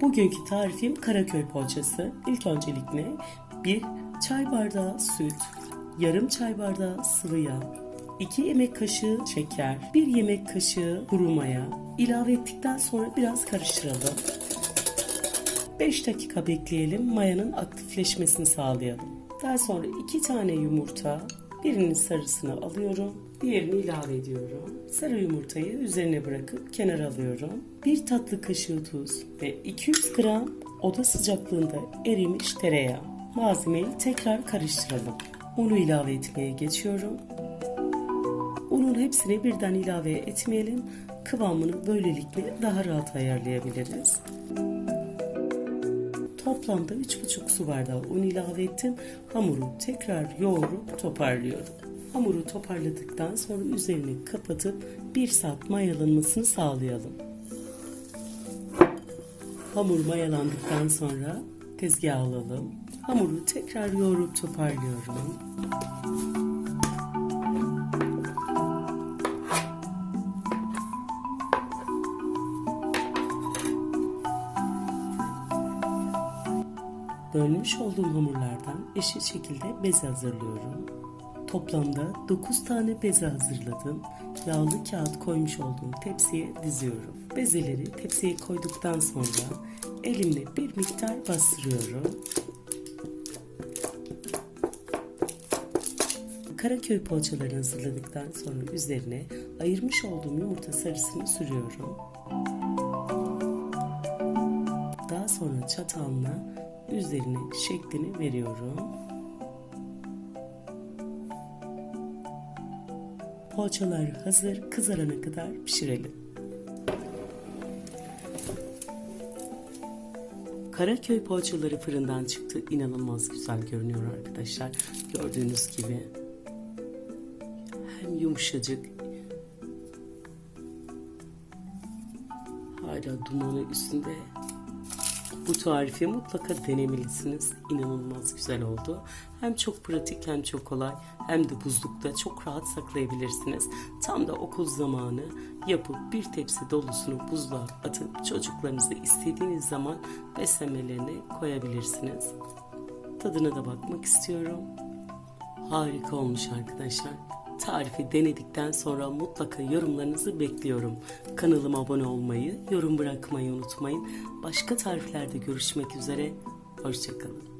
Bugünkü tarifim Karaköy poğaçası. İlk öncelikle bir çay bardağı süt, yarım çay bardağı sıvı yağ, 2 yemek kaşığı şeker, 1 yemek kaşığı kuru maya ilave ettikten sonra biraz karıştıralım. 5 dakika bekleyelim mayanın aktifleşmesini sağlayalım. Daha sonra 2 tane yumurta, birinin sarısını alıyorum, diğerini ilave ediyorum. Sarı yumurtayı üzerine bırakıp kenara alıyorum. 1 tatlı kaşığı tuz ve 200 gram oda sıcaklığında erimiş tereyağı. Malzemeyi tekrar karıştıralım. Unu ilave etmeye geçiyorum. Unun hepsini birden ilave etmeyelim. Kıvamını böylelikle daha rahat ayarlayabiliriz. Toplamda 3,5 su bardağı un ilave ettim. Hamuru tekrar yoğurup toparlıyorum. Hamuru toparladıktan sonra üzerini kapatıp 1 saat mayalanmasını sağlayalım. Hamur mayalandıktan sonra tezgaha alalım. Hamuru tekrar yoğurup toparlıyorum. Bölmüş olduğum hamurlardan eşit şekilde beze hazırlıyorum. Toplamda 9 tane beze hazırladım. Yağlı kağıt koymuş olduğum tepsiye diziyorum. Bezeleri tepsiye koyduktan sonra elimle bir miktar bastırıyorum. Karaköy poğaçalarını hazırladıktan sonra üzerine ayırmış olduğum yumurta sarısını sürüyorum. Daha sonra çatalla üzerine şeklini veriyorum. Poğaçalar hazır, kızarana kadar pişirelim. Karaköy poğaçaları fırından çıktı. İnanılmaz güzel görünüyor arkadaşlar. Gördüğünüz gibi hem yumuşacık hala dumanı üstünde bu tarifi mutlaka denemelisiniz. İnanılmaz güzel oldu. Hem çok pratik hem çok kolay hem de buzlukta çok rahat saklayabilirsiniz. Tam da okul zamanı yapıp bir tepsi dolusunu buzluğa atıp çocuklarınızı istediğiniz zaman beslemelerine koyabilirsiniz. Tadına da bakmak istiyorum. Harika olmuş arkadaşlar. Tarifi denedikten sonra mutlaka yorumlarınızı bekliyorum. Kanalıma abone olmayı, yorum bırakmayı unutmayın. Başka tariflerde görüşmek üzere. Hoşçakalın.